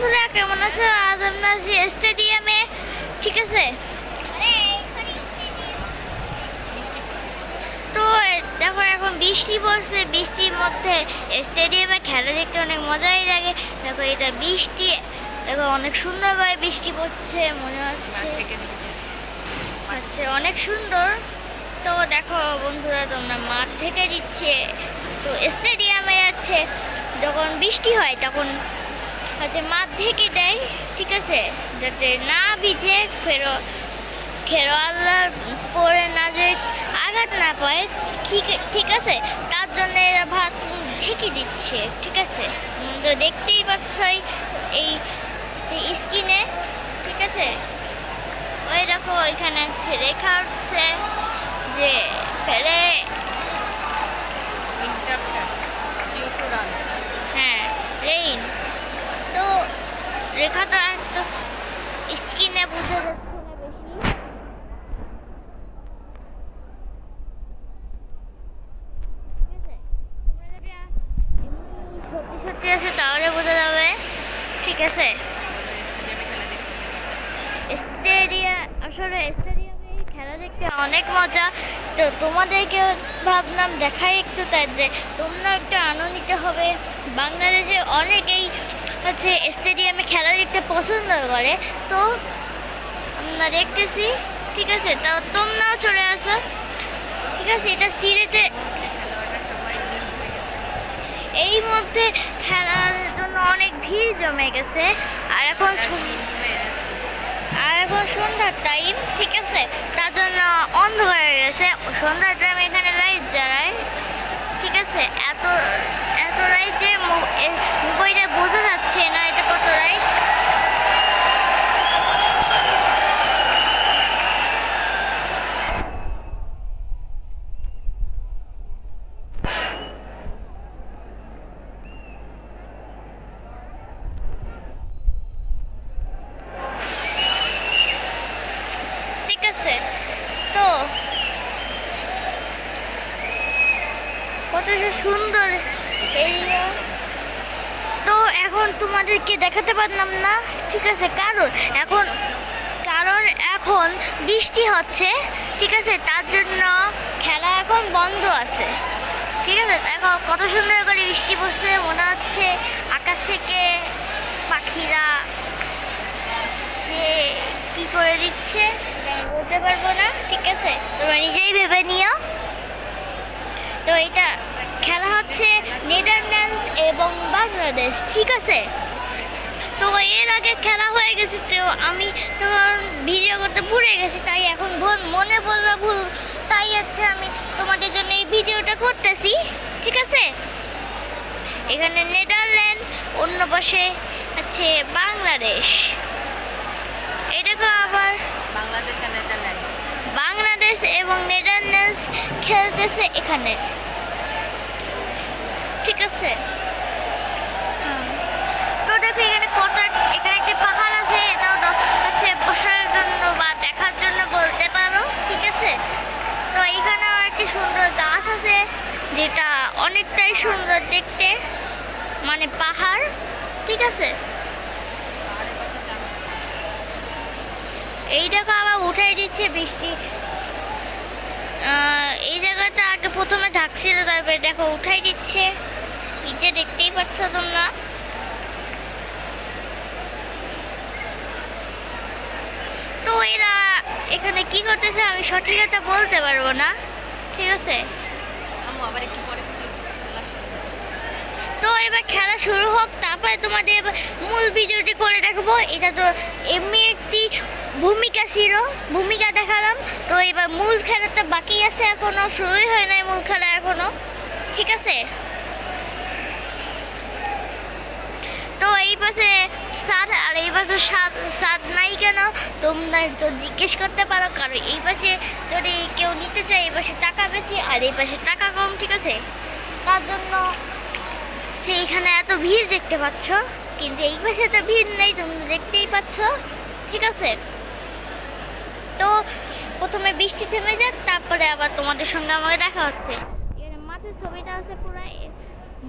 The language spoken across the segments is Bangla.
বন্ধুরা কেমন আছো? আজ আমরা আছি স্টেডিয়ামে ঠিক আছে? তো দেখো এখন বৃষ্টি পড়ছে বৃষ্টির মধ্যে স্টেডিয়ামে খেলা দেখতে অনেক মজাই লাগে। দেখো এটা বৃষ্টি দেখো অনেক সুন্দর করে বৃষ্টি পড়ছে মনে হচ্ছে। আচ্ছা অনেক সুন্দর। তো দেখো বন্ধুরা তোমরা মাঠ থেকে দিচ্ছে। তো স্টেডিয়ামে আছে যখন বৃষ্টি হয় তখন হচ্ছে মাঠ থেকে দেয়, ঠিক আছে? যাতে না ভিজে ফেরো খেলোয়াড়রা পরে না যে আঘাত না পায়, ঠিক ঠিক আছে? তার জন্য এরা ভাত ঢেকে দিচ্ছে, ঠিক আছে? তো দেখতেই পাচ্ছ এই- স্কিনে, ঠিক আছে? ওই দেখো, ওইখানে রেখা উঠছে যে ফেরে হ্যাঁ রেইন তো রেখাটা তো স্কিনে বোঝা যাচ্ছে না বেশি ঠিক আছে তোমরা যদি আ- এমনি সত্যি আছে তাহলে বোঝা যাবে। ঠিক আছে। স্টেডিয়া, আসলে স্টেডিয়ামে খেলা দেখতে অনেক মজা। তো তোমাদেরকে ভাবলাম দেখাই একটু তাই যে তোমরা একটু আনন্দিত হবে। বাংলাদেশে অনেকেই হচ্ছে স্টেডিয়ামে খেলা দেখতে পছন্দ করে। তো আমরা দেখতেছি। ঠিক আছে, তো তোমরাও চলে আসো। ঠিক আছে, এটা সিলেটে এই মধ্যে খেলার জন্য অনেক ভিড় জমে গেছে। আর এখন আর এখন সন্ধ্যার টাইম ঠিক আছে? তার জন্য অন্ধকার হয়ে গেছে। সন্ধ্যার টাইম এখানে লাইট জ্বালায়, ঠিক আছে? এত এত লাইট যে মোবাইলে বোঝা যাচ্ছে না এটা কত লাইট ঠিক আছে তো কত সুন্দর। এরিয়া তো এখন তোমাদেরকে দেখাতে পারলাম না। ঠিক আছে, কারণ এখন কারণ এখন বৃষ্টি হচ্ছে। ঠিক আছে, তার জন্য খেলা এখন বন্ধ আছে। ঠিক আছে, দেখো কত সুন্দর করে বৃষ্টি পড়ছে, মনে হচ্ছে আকাশ থেকে পাখিরা যে কি করে দিচ্ছে, বলতে পারব না। ঠিক আছে, তোমরা নিজেই ভেবে নিও। তো এটা খেলা হচ্ছে নেদারল্যান্ডস এবং বাংলাদেশ, ঠিক আছে? তো এর আগে খেলা হয়ে গেছে, তো আমি তখন ভিডিও করতে ভুলে গেছি, তাই এখন মনে পড়ল ভুল, তাই হচ্ছে আমি তোমাদের জন্য এই ভিডিওটা করতেছি, ঠিক আছে? এখানে নেদারল্যান্ড, অন্য পাশে আছে বাংলাদেশ। আবার বাংলাদেশ আর নেদারল্যান্ডস বাংলাদেশ এবং নেদারল্যান্ডস খেলতেছে এখানে। ঠিক আছে। তো দেখো, এখানে কত এখানে একটা পাহাড় আছে, এটাও হচ্ছে বসার জন্য বা দেখার জন্য বলতে পারো, ঠিক আছে? তো এখানে একটি সুন্দর গাছ আছে, যেটা অনেকটাই সুন্দর দেখতে মানে পাহাড়, ঠিক আছে? এইটাকে আবার উঠাই দিচ্ছে বৃষ্টি। এই জায়গাটা আগে প্রথমে ঢাকছিল তারপরে দেখো উঠাই দিচ্ছে। নিচে দেখতেই পাচ্ছ তোমরা। তো এরা এখানে কি করতেছে আমি সঠিক একটা বলতে পারব না ঠিক আছে? আবার একটু পরে। তো এবার খেলা শুরু হোক তারপরে তোমাদের এবার মূল ভিডিওটি করে দেখব। এটা তো এমনি একটি ভূমিকা ছিল, ভূমিকা দেখালাম। তো এবার মূল খেলা তো বাকি আছে এখনও, শুরুই হয় নাই মূল খেলা এখনও। ঠিক আছে? তো এই পাশে সাদ আর এই পাশে সাদ সাদ নাই কেন? তোমরা তো জিজ্ঞেস করতে পারো, কারণ এই পাশে যদি কেউ নিতে চায়, এই পাশে টাকা বেশি আর এই পাশে টাকা কম, ঠিক আছে? তার জন্য সেইখানে এত ভিড় দেখতে পাচ্ছ, কিন্তু এই পাশে এত ভিড় নেই, তোমরা দেখতেই পাচ্ছ, ঠিক আছে? তো প্রথমে বৃষ্টি থেমে যাক, তারপরে আবার তোমাদের সঙ্গে আমাকে দেখা হচ্ছে। মাঠের ছবিটা আছে পুরো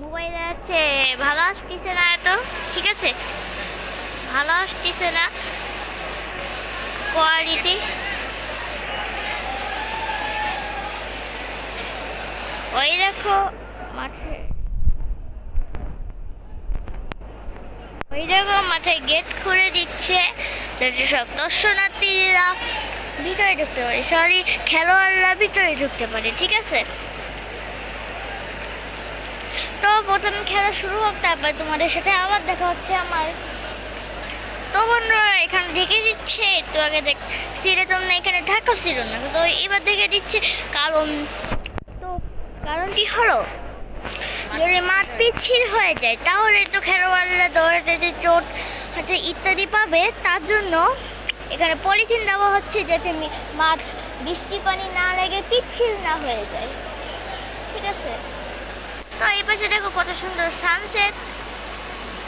মোবাইলে আছে ভালো আসতেছে না এত, ঠিক আছে? ভালো আসতেছে না কোয়ালিটি ওই দেখো, মাঠে ওই দেখো মাঠে গেট খুলে দিচ্ছে। যাতে সব দর্শনার্থীরা। ভিতরে ঢুকতে পারে। সরি খেলোয়াড়রা ভিতরে ঢুকতে পারে, ঠিক আছে? তো প্রথম খেলা শুরু হোক, তারপর তোমাদের সাথে আবার দেখা হচ্ছে আমার। তো বন্ধুরা, এখানে দেখে দিচ্ছে, একটু আগে দেখ সিরে তোমরা এখানে ঢাকা ছিল না। তো এবার দেখে দিচ্ছে, কারণ, তো কারণটি হলো, যদি মাঠ পিচ্ছিল হয়ে যায়, তাহলে তো খেলোয়াড়রা দৌড়াতে যে চোট, হচ্ছে ইত্যাদি পাবে, তার জন্য এখানে পলিথিন দেওয়া হচ্ছে যাতে মি- মাঠ বৃষ্টি পানি না লেগে পিচ্ছিল না হয়ে যায়। ঠিক আছে? তো এই পাশে দেখো কত সুন্দর সানসেট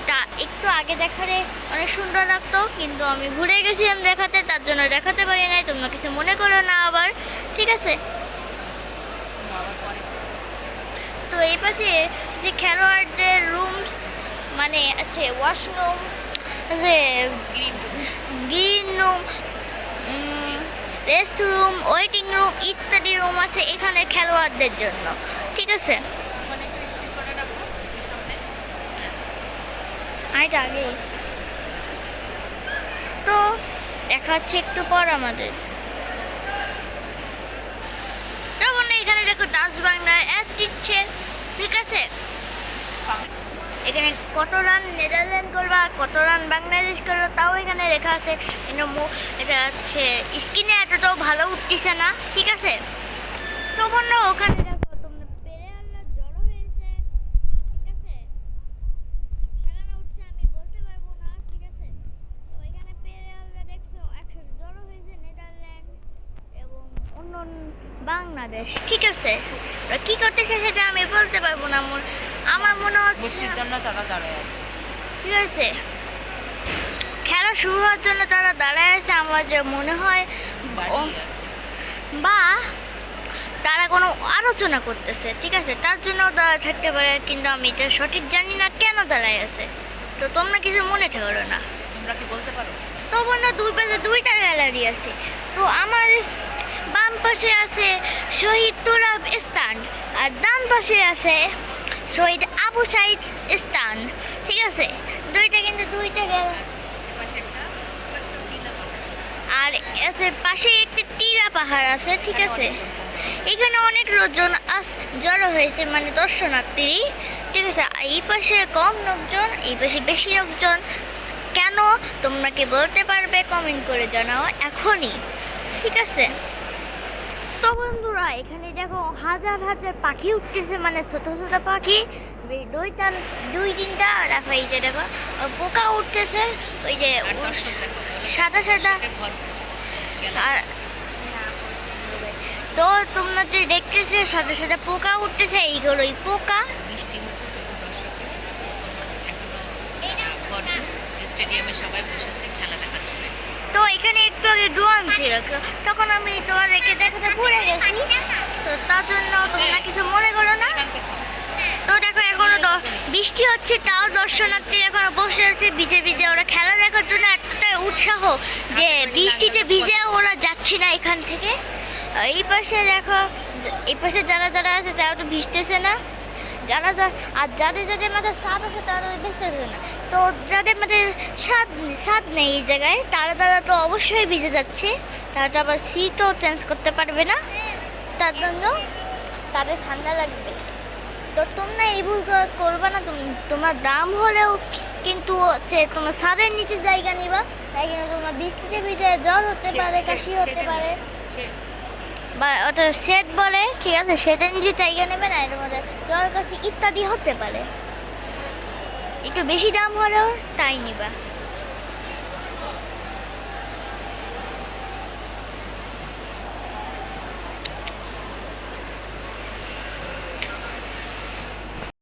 তা একটু আগে দেখারে অনেক সুন্দর লাগতো, কিন্তু আমি ভুলে গেছিলাম দেখাতে, তার জন্য দেখাতে পারি নাই, তোমরা কিছু মনে করো না আবার। ঠিক আছে? তো এই পাশে যে খেলোয়াড়দের রুমস মানে আছে ওয়াশরুম আছে green room rest room, waiting room ইত্যাদি রুম আছে এখানে খেলোয়াড়দের জন্য। ঠিক আছে? একটু তো দেখা হচ্ছে একটু পর আমাদের। তখন এখানে দেখো বাংলা অ্যাড দিচ্ছে ঠিক আছে এখানে কত রান নেদারল্যান্ড করবা কত রান বাংলাদেশ করল তাও এখানে লেখা আছে। এটা হচ্ছে স্ক্রিনে এতটাও ভালো উঠতেছে না, ঠিক আছে? তো বন্ধু, ওখানে দেখো তোমরা প্লেয়াররা জড়ো হয়েছে ঠিক আছে সেখানে উঠছে আমি বলতে পারব না ঠিক আছে তো এখানে প্লেয়াররা দেখছ একসাথে জড়ো হয়েছে নেদারল্যান্ড এবং অন্য বাংলাদেশ। ঠিক আছে? কি করতেছে সেটা আমি বলতে পারব না আমার আমার মনে হচ্ছে জন্য তারা দাঁড়ায় আছে। ঠিক আছে? খেলা শুরু হওয়ার জন্য তারা দাঁড়ায় আছে আমার যে মনে হয় বা তারা কোনো আলোচনা করতেছে ঠিক আছে? তার জন্য দাঁড়ায় থাকতে পারে কিন্তু আমি এটা সঠিক জানি না কেন দাঁড়ায় আছে। তো তোমরা কিছু মনে করো না। তোমরা কি বলতে পারো? তো বন্ধু দুই পাশে দুইটা গ্যালারি আছে। তো আমার বাম পাশে আছে শহীদ তুরাব স্থান আর ডান পাশে আছে শহীদ আবু সাইদ স্থান। ঠিক আছে? দুইটা কিন্তু দুইটা আছে। আর আছে পাশে একটি টিরা পাহাড় আছে, ঠিক আছে? এখানে অনেক লোকজন আস, জড়ো হয়েছে মানে দর্শনার্থী। ঠিক আছে? এই পাশে কম লোকজন, এই পাশে বেশি লোকজন। কেন? তোমরা কি বলতে পারবে? কমেন্ট করে জানাও এখনই। ঠিক আছে? তো বন্ধুরা, এখানে দেখো হাজার হাজার পাখি উঠতেছে মানে ছোট ছোট পাখি এই দুইটা দুই তিনটা, দেখো এই যে দেখো পোকা উঠতেছে, ওই যে আর সাদা সাদা। আর তো তোমরা যে দেখতেছে সাথে সাথে পোকা উঠতেছে পোকা দর্শকে এখনও ভরপুর। স্টেডিয়ামে সবাই বসে আছে, খেলা এখানে ড্রোন ছিল তখন আমি তোমাদেরকে দেখাতে ভুলে গেছি। তো তার জন্য তোমরা কিছু মনে করো না। তো দেখো, এখনও বৃষ্টি হচ্ছে, তাও দর্শনার্থী এখনও বসে আছে। ভিজে ভিজে ওরা খেলা দেখার জন্য এতটাই উৎসাহ যে বৃষ্টিতে ভিজে ওরা যাচ্ছে না এখান থেকে। এই পাশে দেখো, এই পাশে যারা যারা আছে তারা তো ভিজতেছে না। যারা যা আর যাদের যাদের মাথায় স্বাদ আছে তারা তো ভিজতেছে না। তো যাদের মাথায় স্বাদ স্বাদ নেই এই জায়গায় তারা তারা তো অবশ্যই ভিজে যাচ্ছে। তারা তো আবার শীতও চেঞ্জ করতে পারবে না। তার জন্য তাদের ঠান্ডা লাগবে। তো তোমরা এই ভুল করবে না তোম- তোমার দাম হলেও কিন্তু হচ্ছে তোমার ছাদের নিচে জায়গা নিবা। তাই কিন্তু তোমার বৃষ্টিতে ভিজে জ্বর হতে পারে কাশি হতে পারে। সে বা ওটা শেড বলে, ঠিক আছে? শেডের নিচে জায়গা নেবে না, এর মধ্যে জ্বর কাছে ইত্যাদি হতে পারে। একটু বেশি দাম হলেও তাই নিবা।